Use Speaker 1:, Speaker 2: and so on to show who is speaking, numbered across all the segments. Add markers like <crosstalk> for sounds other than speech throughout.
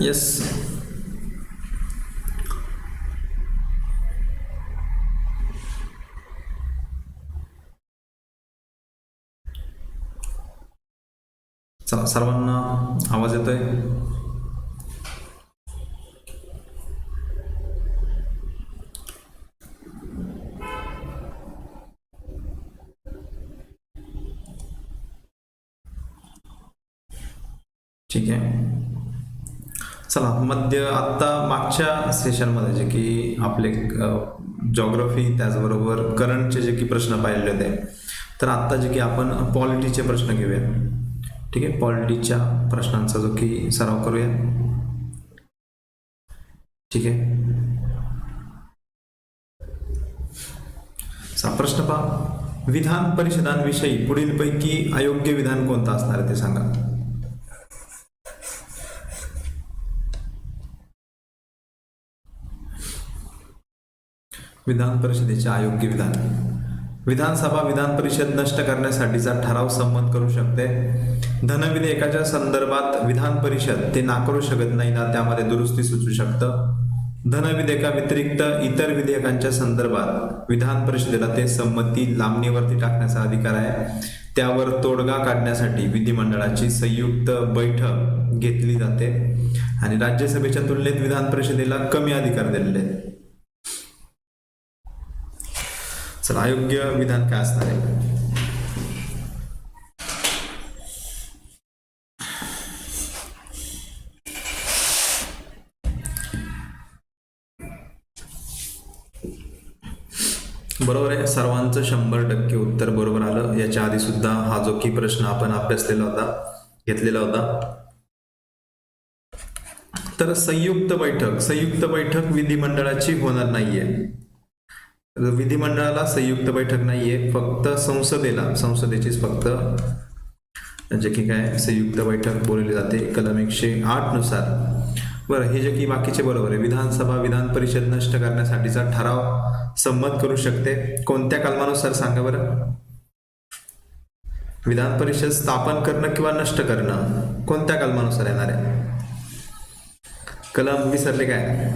Speaker 1: Yes चला सर्वांना आवाज येतोय? ठीक आहे. चला मध्य आत्ता मागच्या सेशनमध्ये जे की आपले जॉग्रफी त्याचबरोबर करंटचे जे की प्रश्न पाहिलेले होते तर आत्ता जे की आपण पॉलिटीचे प्रश्न घेऊया ठीक आहे? पॉलिटीच्या प्रश्नांचा जो की सराव करूया ठीक आहे? चा प्रश्न पहा. विधान परिषदांविषयी पुढीलपैकी अयोग्य विधान कोणतं असणार आहे ते सांगा. विधान परिषदेचे अयोग्य विधान. विधानसभा विधान परिषद नष्ट करण्यासाठीचा ठराव संमत करू शकते. धनविधेयकाच्या संदर्भात विधान परिषद ते नाकारू शकत नाही ना त्यामध्ये दुरुस्ती सुचू शकतं. धनविधेयका व्यतिरिक्त इतर विधेयकांच्या संदर्भात विधान परिषदेला ते संमती लांबणीवरती टाकण्याचा अधिकार आहे. त्यावर तोडगा काढण्यासाठी विधिमंडळाची संयुक्त बैठक घेतली जाते आणि राज्यसभेच्या तुलनेत विधान परिषदेला कमी अधिकार दिलेले आहेत. चला अयोग्य विधान काय असणार आहे? बरोबर आहे सर्वांचं शंभर टक्के उत्तर बरोबर आलं. याच्या आधी सुद्धा हा जो की प्रश्न आपण अभ्यासलेला होता घेतलेला होता. तर संयुक्त बैठक संयुक्त बैठक विधिमंडळाची होणार नाहीये. विधिमंडळाला संयुक्त बैठक नाहीये फक्त संसदेला संसदेचीच फक्त जे की काय संयुक्त बैठक बोलली जाते कलम एकशे आठनुसार. बरं हे जे की बाकीचे बरोबर आहे विधानसभा विधान परिषद नष्ट करण्यासाठीचा ठराव संमत करू शकते. कोणत्या कलमानुसार सांगा बरं? विधान परिषद स्थापन करणं किंवा नष्ट करणं कोणत्या कलमानुसार येणार आहे? कलम विसरले काय?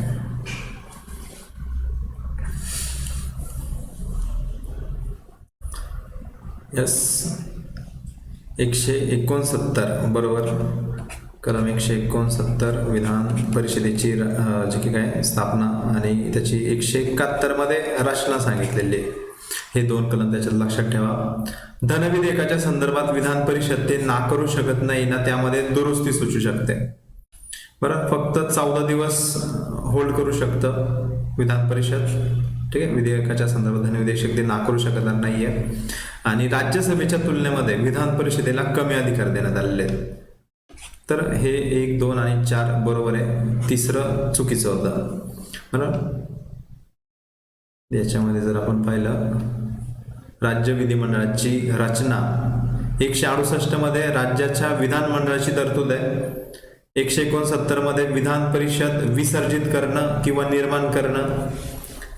Speaker 1: यस. एकशे एकोणसत्तर बरोबर. कलम एकशे एकोणसत्तर विधान परिषदेची जे जी की काय स्थापना आणि त्याची एकशे एकाहत्तरमध्ये रचना सांगितलेली आहे. हे दोन कलम त्याच्यात लक्षात ठेवा. धनविधेयकाच्या संदर्भात विधान परिषद ते नाकारू शकत नाही ना त्यामध्ये दुरुस्ती सुचू शकते. बरं फक्त चौदा दिवस होल्ड करू शकतं विधान परिषद. ठीक आहे? विधेयकाच्या संदर्भात धनविधेयक ते नाकारू शकणार नाहीये. आणि राज्यसभेच्या तुलनेमध्ये विधान परिषदेला कमी अधिकार देण्यात आलेले आहेत. तर हे एक दोन आणि चार बरोबर आहे. तिसरं चुकीचं होतं. बरं? याच्यामध्ये जर आपण पाहिलं राज्य विधिमंडळाची रचना एकशे अडुसष्टमध्ये राज्याच्या विधानमंडळाची तरतूद आहे. एकशे एकोणसत्तरमध्ये विधान परिषद विसर्जित करणं किंवा निर्माण करणं.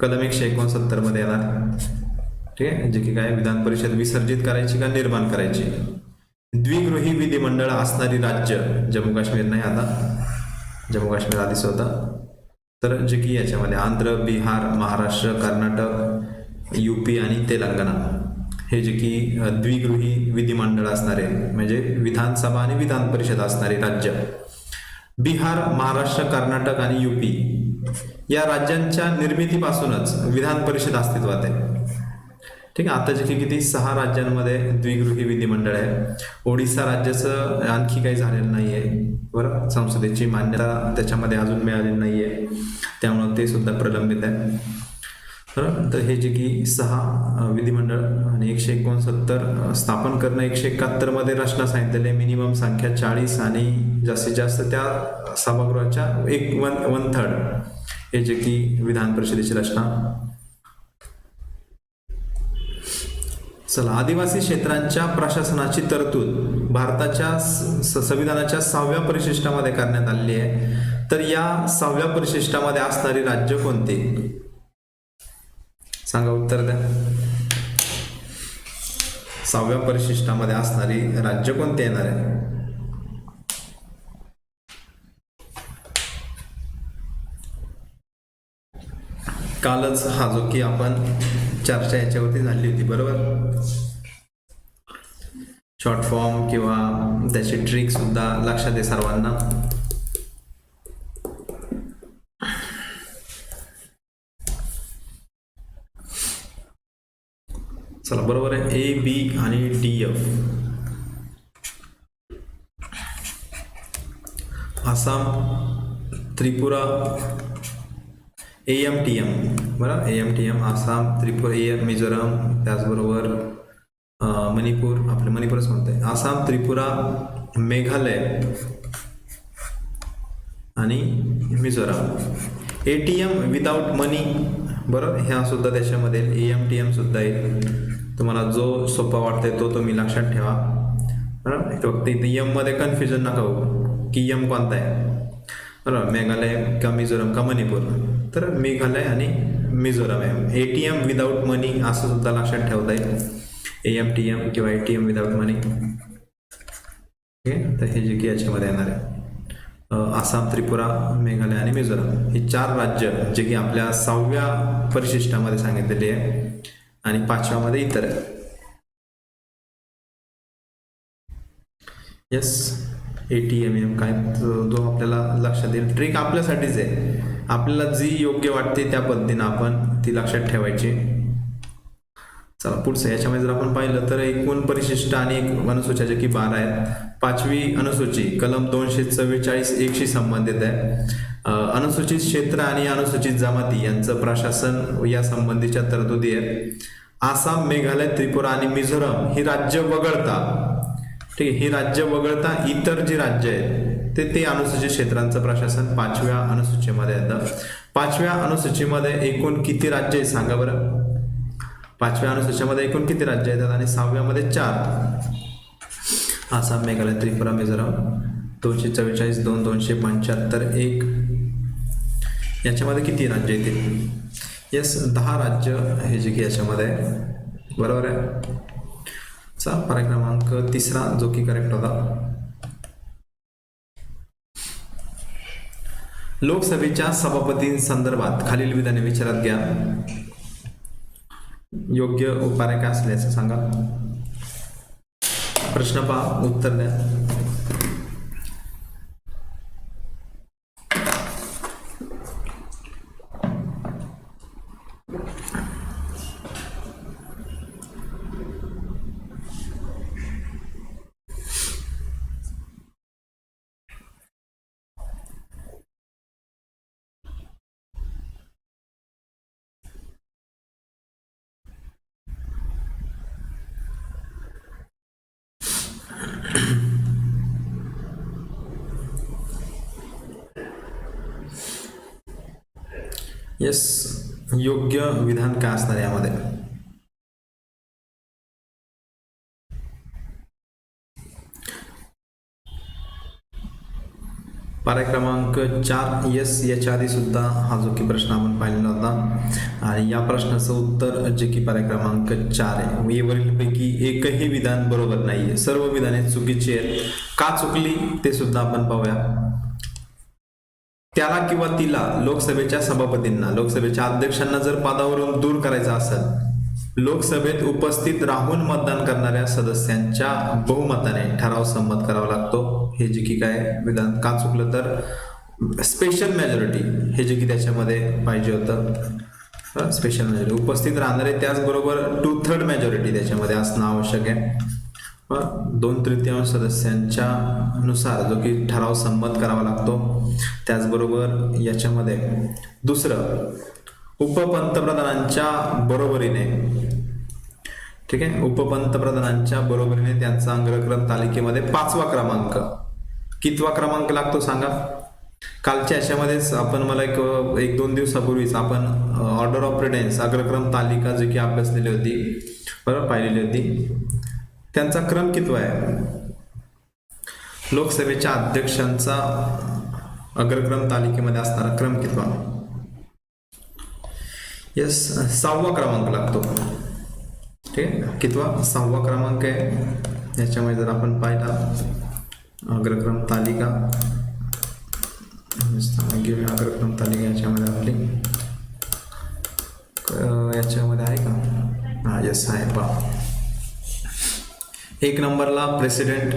Speaker 1: कलम एकशे एकोणसत्तरमध्ये येणार. ठीक आहे? जे की काय विधान परिषद विसर्जित करायची का निर्माण करायची? द्विगृही विधिमंडळ असणारी राज्य जम्मू काश्मीर नाही आता. जम्मू काश्मीर आधीच होता. तर जे की याच्यामध्ये आंध्र बिहार महाराष्ट्र कर्नाटक युपी आणि तेलंगणा हे जे की द्विगृही विधिमंडळ असणारे म्हणजे विधानसभा आणि विधान परिषद असणारे राज्य. बिहार महाराष्ट्र कर्नाटक आणि युपी या राज्यांच्या निर्मितीपासूनच विधान परिषद अस्तित्वात आहे. ठीक आहे आता जे की किती सहा राज्यांमध्ये द्विगृही विधिमंडळ आहे. ओडिसा राज्याचं आणखी काही झालेलं नाही आहे बरं? संसदेची मान्यता त्याच्यामध्ये अजून मिळालेली नाही आहे त्यामुळं ते सुद्धा प्रलंबित आहे. बरं तर हे जे की सहा विधिमंडळ आणि एकशे एकोणसत्तर स्थापन करणं एकशे एकाहत्तरमध्ये रचना सांगितलेली आहे मिनिमम संख्या चाळीस आणि जास्तीत जास्त त्या सभागृहाच्या एक वन वन थर्ड हे जे की विधान परिषदेची रचना चला आदिवासी क्षेत्रांच्या प्रशासनाची तरतूद भारताच्या स- स- संविधानाच्या सहाव्या परिशिष्टामध्ये करण्यात आलेली आहे. तर या सहाव्या परिशिष्टामध्ये असणारी राज्य कोणती? सांगा उत्तर द्या. सहाव्या परिशिष्टामध्ये असणारी राज्य कोणते येणार आहे? कालच हा जो की आपण चर्चा याच्यावरती झाली होती बरोबर? शॉर्ट फॉर्म किंवा त्याची ट्रिक सुद्धा लक्षात आहे सर्वांना. चला बरोबर आहे. ए बी आणि D F Assam Tripura A M T M बरं? A M T M Assam Tripura A M Mizoram त्याचबरोबर मणिपूर आपलं मणिपूरच म्हणतंय. आसाम त्रिपुरा मेघालय आणि Mizoram. A T M without money बरं? ह्या सुद्धा त्याच्यामध्ये ए एम टी एम सुद्धा येईल तुम्हाला जो सोपा वाटतोय तो तुम्ही लक्षात ठेवा. बरोबर? फक्त इथे यममध्ये कन्फ्युजन नका होऊ. की यम कोणता आहे? बरोबर? मेघालय का मिझोरम का मणिपूर? तर मेघालय आणि मिझोरम आहे. A T M without money असं सुद्धा लक्षात ठेवता येईल ए एम टी एम किंवा A T M without money okay तर हे जे की याच्यामध्ये येणार आहे. आसाम त्रिपुरा मेघालय आणि मिझोरम. ही चार राज्य जे की आपल्या सहाव्या परिशिष्टामध्ये सांगितलेली आहे. आणि पाचव्यामध्ये इतर. आहे yes A T M M काय तो जो आपल्याला लक्षात येईल. ट्रिक आपल्यासाठीच आहे. आपल्याला जी योग्य वाटते त्या पद्धतीनं आपण ती लक्षात ठेवायची. चला पुढचं याच्यामध्ये जर आपण पाहिलं तर एकूण परिशिष्ट आणि एक अनुसूच्या जे की बारा आहेत? पाचवी अनुसूची कलम दोनशे चव्वेचाळीस एकशी संबंधित आहे. अनुसूचित क्षेत्र आणि अनुसूचित जमाती यांचं प्रशासन या संबंधीच्या तरतुदी आहेत. आसाम मेघालय त्रिपुरा आणि मिझोरम ही राज्य वगळता. ठीक आहे ही राज्य वगळता इतर जी राज्य आहेत ते ते अनुसूचित क्षेत्रांचं प्रशासन पाचव्या अनुसूचीमध्ये येतं पाचव्या अनुसूचीमध्ये एकूण किती राज्य आहेत सांगा बरं. पाचव्या अनुसूचीमध्ये एकूण किती राज्य येतात आणि सहाव्यामध्ये चार. आसाम मेघालय त्रिपुरा मिझोरम. दोनशे चव्वेचाळीस दोन दोनशे पंच्याहत्तर एक. याच्यामध्ये किती राज्य येतील येस दहा राज्य हे जे की याच्यामध्ये आहे. बरोबर आहे? चा पर्याय क्रमांक तिसरा जो की करेक्ट होता. लोकसभेच्या सभापतींसंदर्भात खालील विधाने विचारात घ्या. योग्य उपाय काय असल्याचं सांगा. प्रश्न पहा उत्तर द्या. येस योग्य विधान काय असणार यामध्ये? पर्याय क्रमांक चार येस याच्या आधी सुद्धा हा जो की प्रश्न आपण पाहिलेला होता. आणि या प्रश्नाचं उत्तर जे की पर्याय क्रमांक चार आहे. वरीलपैकी एकही विधान बरोबर नाहीये. सर्व विधाने चुकीची आहेत. का चुकली ते सुद्धा आपण पाहूया. त्याला किंवा तिला लोकसभेच्या सभापतींना लोकसभेच्या अध्यक्षांना जर पदावरून दूर करायचं असेल लोकसभेत उपस्थित राहून मतदान करणाऱ्या सदस्यांच्या बहुमताने ठराव संमत करावा लागतो. हे जे की काय विधान का चुकलं तर स्पेशल मेजॉरिटी हे जे की त्याच्यामध्ये पाहिजे होतं. स्पेशल मेजॉरिटी उपस्थित राहणारे त्याचबरोबर टू थर्ड मेजॉरिटी त्याच्यामध्ये असणं आवश्यक आहे. दोन तृतीयांश सदस्यांच्या नुसार जो की ठराव संमत करावा लागतो. त्याचबरोबर याच्यामध्ये दुसरं उपपंतप्रधानांच्या बरोबरीने ठीक आहे? उपपंतप्रधानांच्या बरोबरीने त्यांचा अंग्रक्रम तालिकेमध्ये पाचवा क्रमांक. कितवा क्रमांक लागतो सांगा? कालच्या याच्यामध्येच आपण मला एक एक दोन दिवसापूर्वीच आपण ऑर्डर ऑफ प्रेडेन्स अग्रक्रम तालिका जी की अभ्यासलेली होती बरोबर पाहिलेली होती. त्यांचा क्रम कितवा आहे? लोकसभेच्या अध्यक्षांचा अग्रक्रम तालिकेमध्ये असणारा क्रम कितवा यस सहावा क्रमांक लागतो. ठीक कितवा सहावा क्रमांक आहे. याच्यामध्ये जर आपण पाहिला अग्रक्रम तालिका. घेऊया अग्रक्रम तालिका याच्यामध्ये आपली. याच्यामध्ये आहे का? आय यस पहा. एक नंबरला प्रेसिडेंट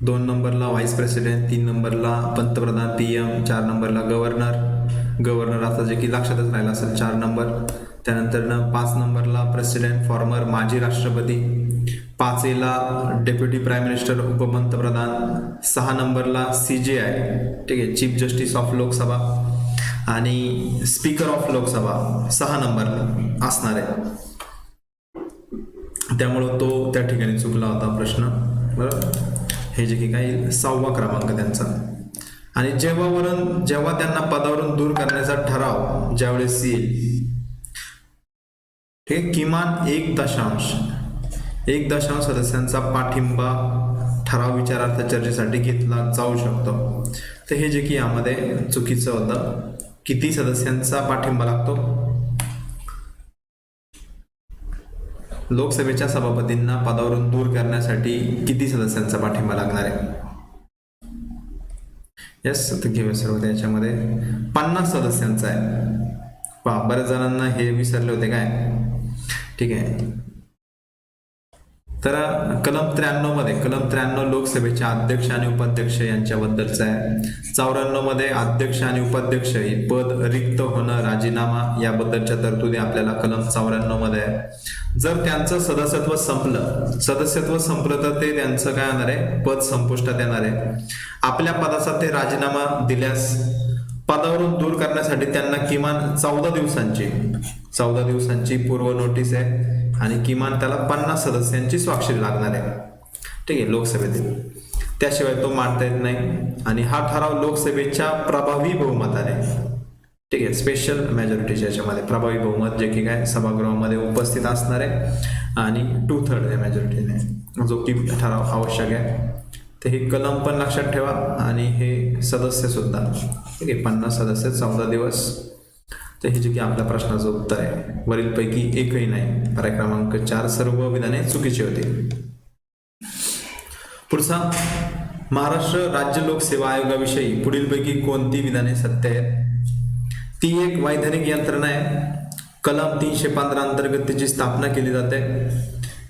Speaker 1: दोन नंबरला व्हाईस प्रेसिडेंट तीन नंबरला पंतप्रधान पी एम चार नंबरला गव्हर्नर. गव्हर्नर आता जे की लक्षातच राहिला असेल चार नंबर. त्यानंतरनं पाच नंबरला प्रेसिडेंट फॉर्मर माजी राष्ट्रपती. पाचेला डेप्युटी प्राईम मिनिस्टर उपपंतप्रधान. सहा नंबरला सी जे आय ठीक आहे चीफ जस्टिस ऑफ लोकसभा. आणि स्पीकर ऑफ लोकसभा सहा नंबरला असणार आहे. त्यामुळं तो त्या ठिकाणी चुकला होता प्रश्न. बरं? हे जे की काही सहावा क्रमांक त्यांचा. आणि जेव्हावरून जेव्हा त्यांना पदावरून दूर करण्याचा ठराव ज्यावेळेस येईल हे किमान एक दशांश एक दशांश सदस्यांचा पाठिंबा ठराव विचारार्थ चर्चेसाठी घेतला जाऊ शकतो. तर हे जे की यामध्ये चुकीचं होतं. किती सदस्यांचा पाठिंबा लागतो? लोकसभेच्या सभापतींना पदावरून दूर करण्यासाठी किती सदस्यांचा पाठिंबा लागणार आहे? येस घेऊया सर्व त्याच्यामध्ये पन्नास सदस्यांचा आहे. पहा बऱ्याच जणांना हे विसरले होते काय? ठीक आहे. तर कलम त्र्याण्णवमध्ये कलम त्र्याण्णव लोकसभेचे अध्यक्ष आणि उपाध्यक्ष यांच्याबद्दलचं आहे. चौऱ्याण्णवमध्ये अध्यक्ष आणि उपाध्यक्ष हे पद रिक्त होणं राजीनामा याबद्दलच्या तरतुदी आपल्याला कलम चौऱ्याण्णवमध्ये आहे. जर त्यांचं सदस्यत्व संपलं सदस्यत्व संपलं तर ते त्यांचं काय होणार आहे? पद संपुष्टात येणार आहे. आपल्या पदाचा ते राजीनामा दिल्यास पदावरून दूर करण्यासाठी त्यांना किमान चौदा दिवसांची चौदा दिवसांची पूर्व नोटीस आहे. आणि किमान त्याला पन्नास सदस्यांची स्वाक्षरी लागणार आहे. ठीक आहे लोकसभेतील. त्याशिवाय तो मांडता येत नाही. आणि हा ठराव लोकसभेच्या प्रभावी बहुमताने ठीक आहे स्पेशल मेजॉरिटीच्या याच्यामध्ये प्रभावी बहुमत जे की काय सभागृहामध्ये उपस्थित असणार आहे. आणि टू थर्ड या मेजॉरिटीने जो की ठराव आवश्यक आहे. ते हे कलम पण लक्षात ठेवा. आणि हे सदस्य सुद्धा ठीक आहे पन्नास सदस्य चौदा दिवस. तर हे जे की आपल्या प्रश्नाचं उत्तर आहे वरीलपैकी एकही नाही. पर्याय क्रमांक चार सर्व विधाने चुकीचे होते. पुढचा महाराष्ट्र राज्य लोकसेवा आयोगाविषयी पुढीलपैकी कोणती विधाने सत्य आहेत? ती एक वैधानिक यंत्रणा आहे. कलम तीनशे पंधरा अंतर्गत तिची स्थापना केली जाते.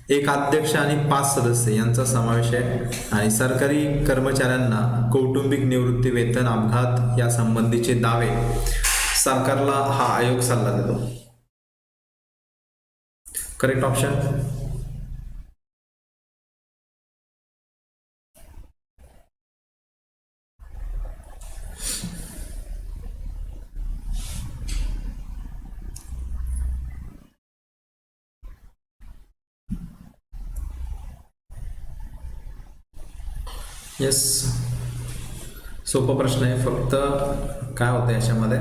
Speaker 1: एक अध्यक्ष आणि पाच सदस्य यांचा समावेश आहे. आणि सरकारी कर्मचाऱ्यांना कौटुंबिक निवृत्ती वेतन अपघात या संबंधीचे दावे सरकारला हा आयोग सल्ला देतो. करेक्ट ऑप्शन येस सोपा प्रश्न आहे फक्त काय होतं याच्यामध्ये?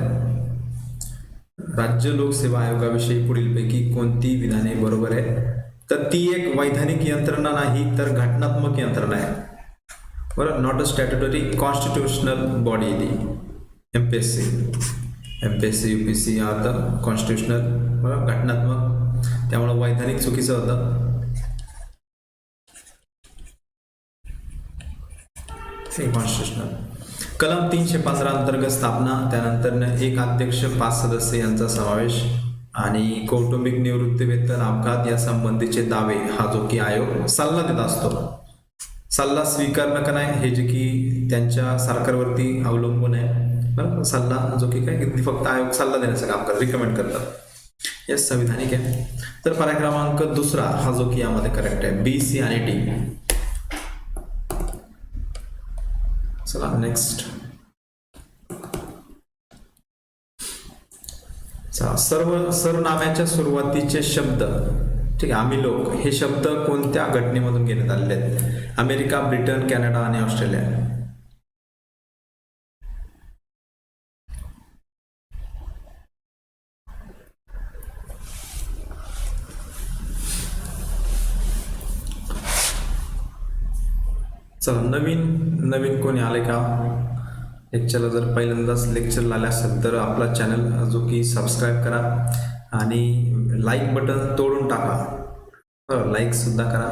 Speaker 1: राज्य लोकसेवा आयोगाविषयी पुढीलपैकी कोणती विधाने बरोबर आहे तर ती एक वैधानिक यंत्रणा नाही तर घटनात्मक यंत्रणा आहे. बरं not a statutory constitutional body ती. M P S C M P S C U P C R constitutional बरं घटनात्मक. त्यामुळं वैधानिक चुकीचं होतं. कॉन्स्टिट्युशनल कलम तीनशे पंधरा अंतर्गत स्थापना त्यानंतर एक अध्यक्ष पाच सदस्य यांचा समावेश आणि कौटुंबिक निवृत्ती वेतन अपघात या संबंधीचे दावे हा जो की आयोग सल्ला देत असतो. सल्ला स्वीकारणं का नाही हे जे की त्यांच्या सरकारवरती अवलंबून आहे. बरं सल्ला जो की काय की फक्त आयोग सल्ला देण्याचं काम करतात रिकमेंड करतात. या संविधानिक आहे. तर पर्याय क्रमांक दुसरा हा जो की यामध्ये करेक्ट आहे. बी सी आणि डी चला नेक्स्ट सर्व सरनाम्याच्या सुरुवातीचे शब्द. ठीक आहे आम्ही लोक हे शब्द कोणत्या घटनेमधून घेण्यात आलेले आहेत? अमेरिका ब्रिटन कॅनडा आणि ऑस्ट्रेलिया. चला नवीन नवीन कोणी आले का? लेक्चरला जर पहिल्यांदाच लेक्चरला आले असेल तर आपला चॅनल जो की सबस्क्राईब करा आणि लाईक बटन तोडून टाका. लाईक सुद्धा करा.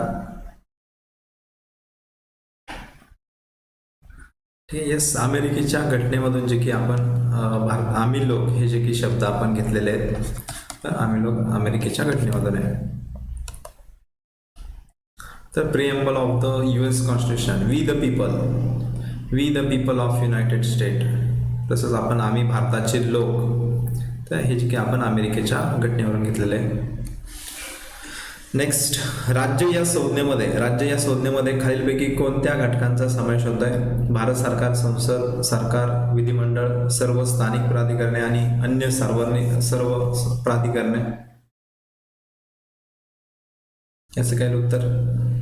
Speaker 1: ठीक आहे येस अमेरिकेच्या घटनेमधून जे की आपण भारत आम्ही लोक हे जे की शब्द आपण घेतलेले आहेत तर आम्ही लोक अमेरिकेच्या घटनेमधून आहे तर preamble of the U S constitution we the people we the people of united state तसंच आपण आम्ही भारताचे लोक. तर हे जे की आपण अमेरिकेच्या घटनेवरून घेतलेले आहे. नेक्स्ट राज्य या संज्ञेमध्ये राज्य या संज्ञेमध्ये खालीलपैकी कोणत्या घटकांचा समावेश होत आहे भारत सरकार संसद सरकार विधिमंडळ सर्व स्थानिक प्राधिकरणे आणि अन्य सार्वजनिक सर्व प्राधिकरणे. याचं काय उत्तर?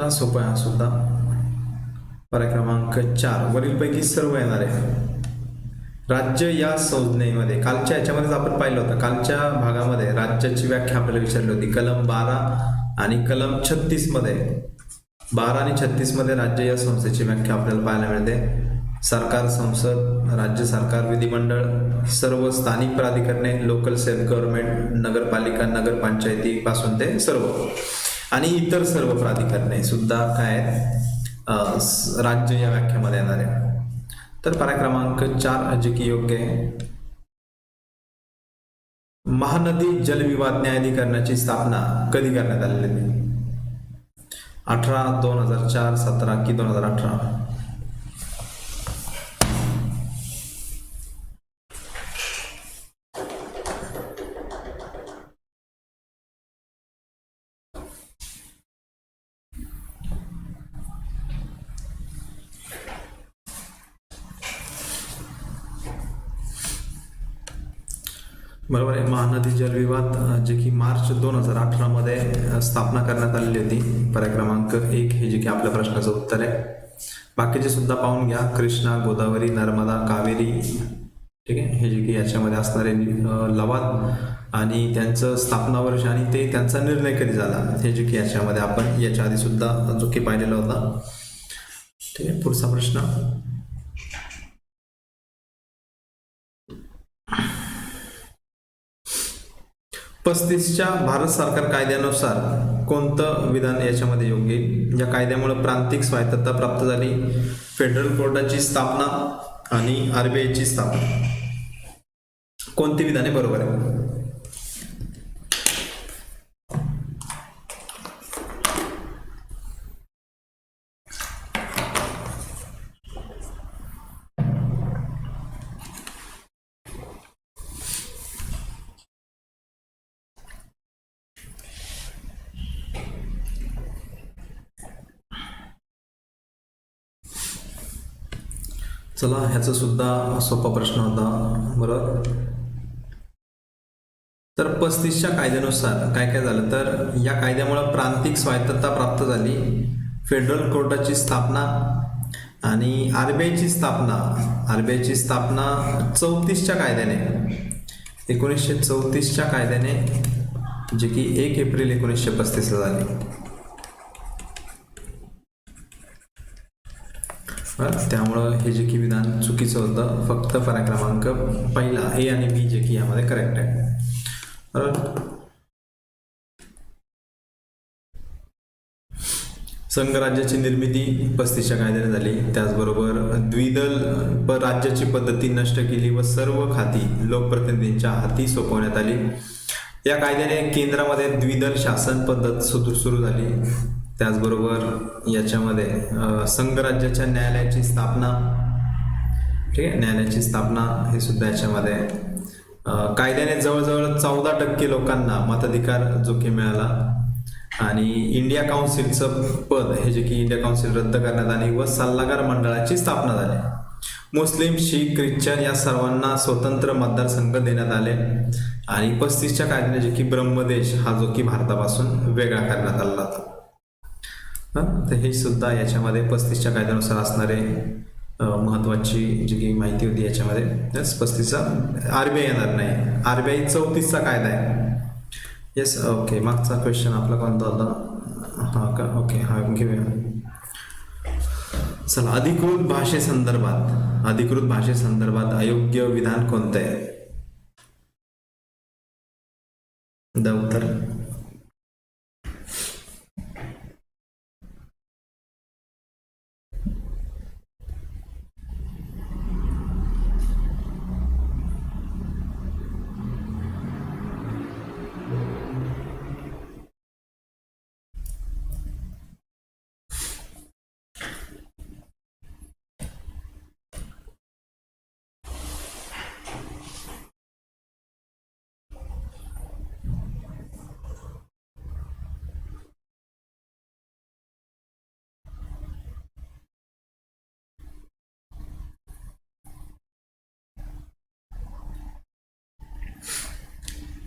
Speaker 1: हा सोपा आहे हा सुद्धा. पर्याय क्रमांक चार. वरीलपैकी सर्व येणार. आहे राज्य या संज्ञेमध्ये कालच्या याच्यामध्येच आपण पाहिलं होतं. कालच्या भागामध्ये राज्याची व्याख्या आपल्याला विचारली होती. कलम बारा आणि कलम छत्तीसमध्ये. बारा आणि छत्तीसमध्ये राज्य या संस्थेची व्याख्या आपल्याला पाहायला मिळते. सरकार संसद राज्य सरकार विधिमंडळ सर्व स्थानिक प्राधिकरणे लोकल सेल्फ गव्हर्नमेंट नगरपालिका नगरपंचायतीपासून ते सर्व. आणि इतर सर्व प्राधिकरणे सुद्धा काय आहेत? राज्य या व्याख्यामध्ये येणार आहे तर पर्याय क्रमांक चार जे की योग्य आहे. महानदी जलविवाद न्यायाधिकरणाची स्थापना कधी करण्यात आलेली अठरा दोन हजार चार सतरा की दोन हजार अठरा? बरोबर आहे महानदी जलविवाद जे की मार्च दोन हजार अठरामध्ये स्थापना करण्यात आलेली होती. पर्याय क्रमांक एक हे जे की आपल्या प्रश्नाचं उत्तर आहे. बाकीचे सुद्धा पाहून घ्या. कृष्णा गोदावरी नर्मदा कावेरी. ठीक आहे? हे जे की याच्यामध्ये असणारे लवाद आणि त्यांचं स्थापना वर्ष आणि ते त्यांचा निर्णय कधी झाला? हे जे की याच्यामध्ये आपण याच्या आधी सुद्धा जो की पाहिलेला होता. ठीक आहे? पुढचा प्रश्न. पस्तीसच्या भारत सरकार कायद्यानुसार कोणतं विधान याच्यामध्ये योग्य या कायद्यामुळे प्रांतिक स्वायत्तता प्राप्त झाली. फेडरल कोर्टाची स्थापना आणि आरबीआयची स्थापना. कोणती विधाने बरोबर आहे चला ह्याचा सुद्धा सोपा प्रश्न होता बरोबर तर पस्तीसच्या कायद्यानुसार काय काय झालं? तर या कायद्यामुळे प्रांतिक स्वायत्तता प्राप्त झाली. फेडरल कोर्टाची स्थापना आणि आरबीआयची स्थापना. आरबीआयची स्थापना चौतीसच्या कायद्याने. एकोणीसशे चौतीसच्या कायद्याने जे की एक एप्रिल एकोणीसशे पस्तीसला झाली. त्यामुळं हे जे की विधान चुकीचं होतं. फक्त परा क्रमांक पहिला ए आणि बी जे की यामध्ये करेक्ट आहे. बरोबर? संघराज्याची निर्मिती पस्तीसच्या कायद्याने झाली. त्याचबरोबर द्विदल प राज्याची पद्धती नष्ट केली व सर्व खाती लोकप्रतिनिधींच्या हाती सोपवण्यात आली. या कायद्याने केंद्रामध्ये द्विदल शासन पद्धत सुरू झाली. त्याचबरोबर याच्यामध्ये संघराज्याच्या न्यायालयाची स्थापना. ठीक आहे? न्यायालयाची स्थापना हे सुद्धा याच्यामध्ये कायद्याने जवळजवळ चौदा टक्के लोकांना मताधिकार जो की मिळाला. आणि इंडिया काउन्सिलचं पद हे जे की इंडिया काउन्सिल रद्द करण्यात आली व सल्लागार मंडळाची स्थापना झाली. मुस्लिम शीख ख्रिश्चन या सर्वांना स्वतंत्र मतदारसंघ देण्यात आले. आणि पस्तीसच्या कायद्याने जे की ब्रह्मदेश हा जो की भारतापासून वेगळा करण्यात आला. होता हां? तर हे सुद्धा याच्यामध्ये पस्तीसच्या कायद्यानुसार असणारे महत्त्वाची जी काही माहिती होती याच्यामध्ये येस पस्तीसचा आय येणार नाही. आर बी आय चौतीसचा कायदा आहे. येस ओके मागचा क्वेश्चन आपला कोणता होता? हा का? ओके हा घेऊया. चला अधिकृत भाषेसंदर्भात अधिकृत भाषेसंदर्भात अयोग्य विधान कोणतं? आहे द उत्तर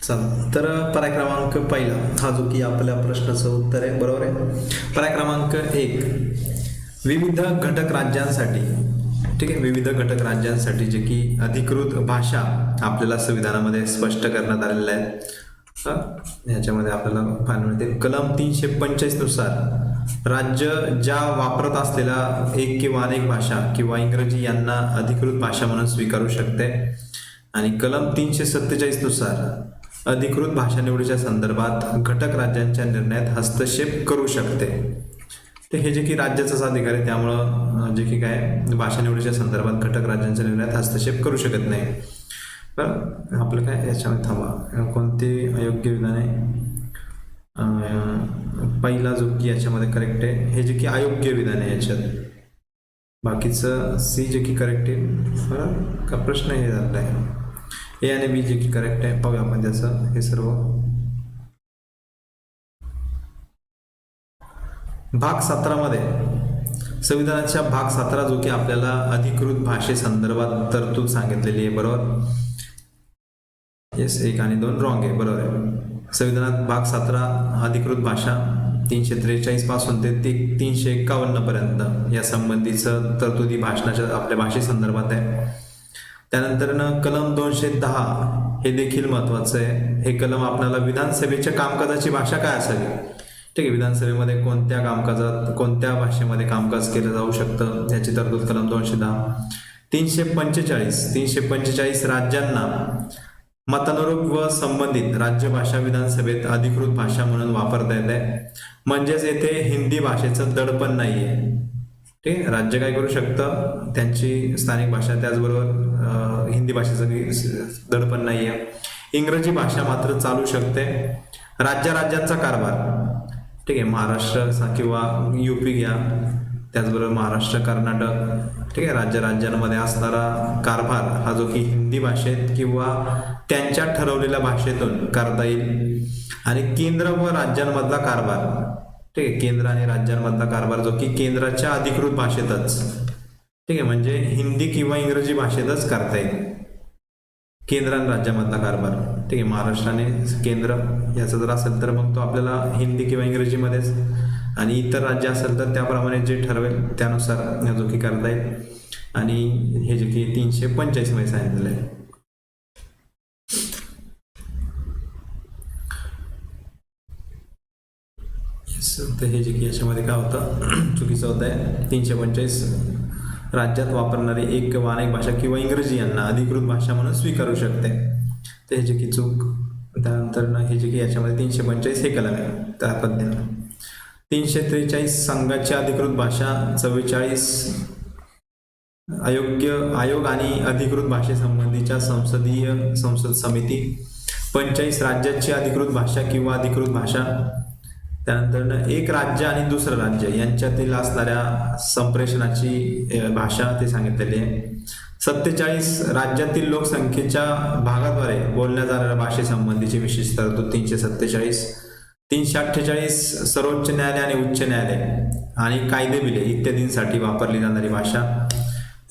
Speaker 1: चला. तर पर्याय क्रमांक पहिला हा जो की आपल्या प्रश्नाचं उत्तर आहे बरोबर आहे? पर्याय क्रमांक एक विविध घटक राज्यांसाठी ठीक आहे? विविध घटक राज्यांसाठी जे की अधिकृत भाषा आपल्याला संविधानामध्ये स्पष्ट करण्यात आलेल्या आहेत याच्यामध्ये आपल्याला पाहायला मिळते कलम तीनशे पंचेचाळीसनुसार राज्य ज्या वापरत असलेल्या एक किंवा अनेक भाषा किंवा इंग्रजी यांना अधिकृत भाषा म्हणून स्वीकारू शकते. आणि कलम तीनशे सत्तेचाळीसनुसार अधिकृत भाषा निवडीच्या संदर्भात घटक राज्यांच्या निर्णयात हस्तक्षेप करू शकते. तर हे जे की राज्याचाच अधिकार आहे त्यामुळं जे की काय भाषा निवडीच्या संदर्भात घटक राज्यांच्या निर्णयात हस्तक्षेप करू शकत नाही. बरं आपलं काय याच्यामध्ये थांबा. कोणते अयोग्य विधान आहे? पहिला जो की याच्यामध्ये करेक्ट आहे हे जे की अयोग्य विधान आहे याच्यात. बाकीचं सी जे की करेक्ट आहे. बरं का प्रश्न हे झाला आहे? ए आणि बी जे की करेक्ट आहे. पाहूया आपण त्याचं हे सर्व. भाग सतरामध्ये संविधानाच्या भाग सतरा जो की आपल्याला अधिकृत भाषेसंदर्भात तरतूद सांगितलेली आहे बरोबर? येस एक आणि दोन रॉंग आहे बरोबर आहे. संविधानात भाग सतरा अधिकृत भाषा तीनशे त्रेचाळीसपासून ते ती तीनशे एक्कावन्न पर्यंत या संबंधीचं तरतुदी भाषणाच्या आपल्या भाषेसंदर्भात आहे. त्यानंतर कलम दोनशे दहा हे देखील महत्वाचं आहे. हे कलम आपल्याला विधानसभेच्या कामकाजाची भाषा काय असावी? ठीक आहे विधानसभेमध्ये कोणत्या कामकाजात कोणत्या भाषेमध्ये कामकाज केलं जाऊ शकतं? याची तरतूद कलम दोनशे दहा. तीनशे पंचेचाळीस. तीनशे पंचेचाळीस राज्यांना मतानुरूप व संबंधित राज्यभाषा विधानसभेत अधिकृत भाषा म्हणून वापरता येते. म्हणजेच येथे हिंदी भाषेचं दडपण नाहीये. आहे आहे राज्य काय करू शकतं? त्यांची स्थानिक भाषा त्याचबरोबर हिंदी भाषेचं काही दडपण नाही आहे इंग्रजी भाषा मात्र चालू शकते. राज्या राज्यांचा कारभार. ठीक आहे महाराष्ट्र किंवा युपी घ्या. त्याचबरोबर महाराष्ट्र कर्नाटक. ठीक आहे राज्य राज्यांमध्ये असणारा कारभार हा जो की हिंदी भाषेत किंवा त्यांच्या ठरवलेल्या भाषेतून करता येईल. आणि केंद्र व राज्यांमधला कारभार. ठीक आहे केंद्र आणि राज्यांमधला कारभार जो की केंद्राच्या अधिकृत भाषेतच. ठीक आहे म्हणजे हिंदी किंवा इंग्रजी भाषेतच करता येईल. केंद्र आणि राज्यामधला कारभार. ठीक आहे महाराष्ट्राने केंद्र याचा जर असेल तर मग तो आपल्याला हिंदी किंवा इंग्रजीमध्येच आणि इतर राज्य असेल तर त्याप्रमाणे जे ठरवेल त्यानुसार जो की करता येईल. आणि हे जे की तीनशे पंचेचाळीसमध्ये सांगितलेलं आहे. तर हे जे की याच्यामध्ये काय होतं? <clears throat> चुकीचं होतं आहे. तीनशे पंचेचाळीस राज्यात वापरणारी एक किंवा अनेक भाषा किंवा इंग्रजी यांना अधिकृत भाषा म्हणून स्वीकारू शकते. तर हे जे की चूक. त्यानंतर ना हे जे की याच्यामध्ये तीनशे पंचेचाळीस हे कलम आहे. त्या पद्धतीनं. तीनशे त्रेचाळीस संघाची अधिकृत भाषा चव्वेचाळीस अयोग्य आयोग आणि अधिकृत भाषेसंबंधीच्या संसदीय संसद समिती पंचेचाळीस राज्याची अधिकृत भाषा किंवा अधिकृत भाषा त्यानंतर एक राज्य आणि दुसरं राज्य यांच्यातील असणाऱ्या संप्रेषणाची भाषा ते सांगितलेली आहे. सत्तेचाळीस राज्यातील लोकसंख्येच्या भागाद्वारे बोलल्या जाणाऱ्या भाषेसंबंधीची विशेष तरतूद तीनशे सत्तेचाळीस. तीनशे अठ्ठेचाळीस सर्वोच्च न्यायालय आणि उच्च न्यायालय आणि कायदे बिले इत्यादींसाठी वापरली जाणारी भाषा.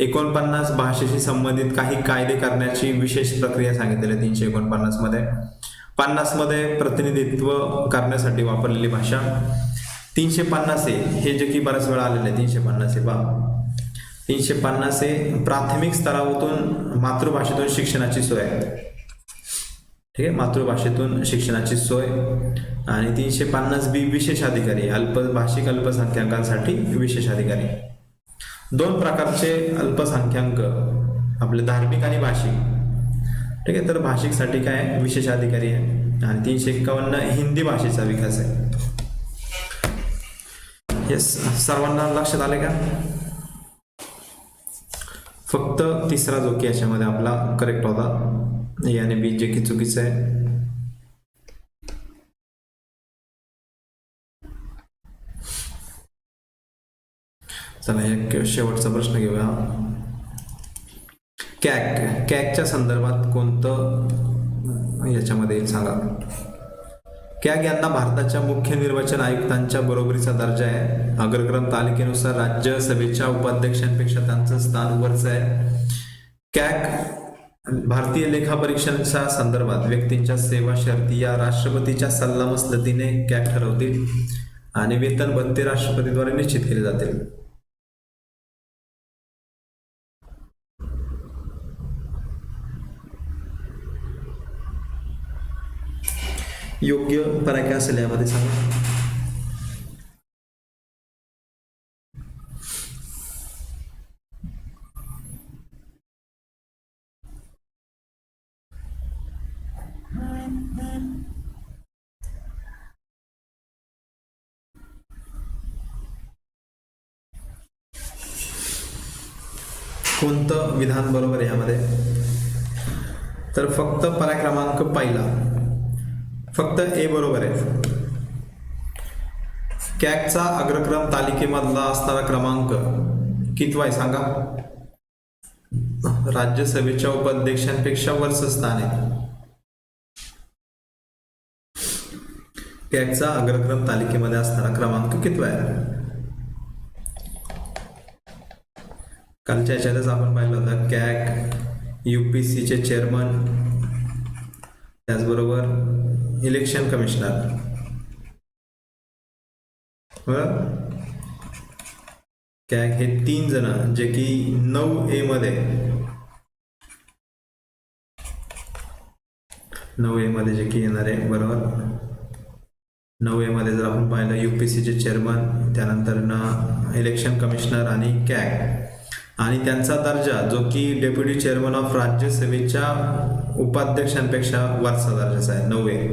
Speaker 1: एकोणपन्नास भाषेशी संबंधित काही कायदे करण्याची विशेष प्रक्रिया सांगितलेली आहे तीनशे एकोणपन्नासमध्ये. पन्नासमध्ये प्रतिनिधित्व करण्यासाठी वापरलेली भाषा. तीनशे पन्नास हे जे की बऱ्याच वेळा आलेलं आहे तीनशे पन्नास ए बा. तीनशे पन्नास हे प्राथमिक स्तरावरून मातृभाषेतून शिक्षणाची सोय आहे. ठीक आहे? मातृभाषेतून शिक्षणाची सोय. आणि तीनशे पन्नास बी विशेष अधिकारी अल्प भाषिक अल्पसंख्याकांसाठी विशेष अधिकारी. दोन प्रकारचे अल्पसंख्याक आपले धार्मिक आणि भाषिक. ठीक आहे तर भाषिकसाठी काय विशेष अधिकारी आहे. आणि तीनशे एक्कावन्न हिंदी भाषेचा विकास आहे. येस सर्वांना लक्षात आले का? फक्त तिसरा जो की याच्यामध्ये आपला करेक्ट होता. ए आणि बी जे की चुकीचं आहे. चला एक शेवटचा प्रश्न घेऊया. कॅक कॅकच्या संदर्भात कोणतं याच्यामध्ये येईल सांगा? कॅग यांना भारताच्या मुख्य निर्वाचन आयुक्तांच्या बरोबरीचा दर्जा आहे. अग्रक्रम तालिकेनुसार राज्यसभेच्या उपाध्यक्षांपेक्षा त्यांचं स्थान वरचं आहे. कॅग भारतीय लेखा परीक्षांच्या संदर्भात व्यक्तींच्या सेवा शर्ती या राष्ट्रपतीच्या सल्लामसलतीने कॅग ठरवतील आणि वेतन भत्ते राष्ट्रपतीद्वारे निश्चित केले जातील. योग्य पर्याय काय असेल यामध्ये सांगा. कोणतं विधान बरोबर यामध्ये? तर फक्त पर्याय क्रमांक पहिला. फक्त ए बरोबर आहे. कॅकचा अग्रक्रम तालिकेमधला असणारा क्रमांक कितवा आहे सांगा? राज्यसभेच्या उपाध्यक्षांपेक्षा वरचं स्थान आहे. कॅकचा अग्रक्रम तालिकेमध्ये असणारा क्रमांक कितवा आहे? कालच्या याच्यातच आपण पाहिलं होतं कॅक युपीसीचे चेअरमन त्याचबरोबर इलेक्शन कमिशनर व कॅग हे तीन जण जे की नऊ ए मध्ये नऊ ए मध्ये जे की येणार आहे बरोबर? नऊ ए मध्ये जर आपण पाहिलं युपीसीचे चेअरमन त्यानंतर न इलेक्शन कमिशनर आणि कॅग आणि त्यांचा दर्जा जो की डेप्युटी चेअरमन ऑफ राज्यसभेच्या उपाध्यक्षांपेक्षा वरचा दर्जाचा आहे. नववे.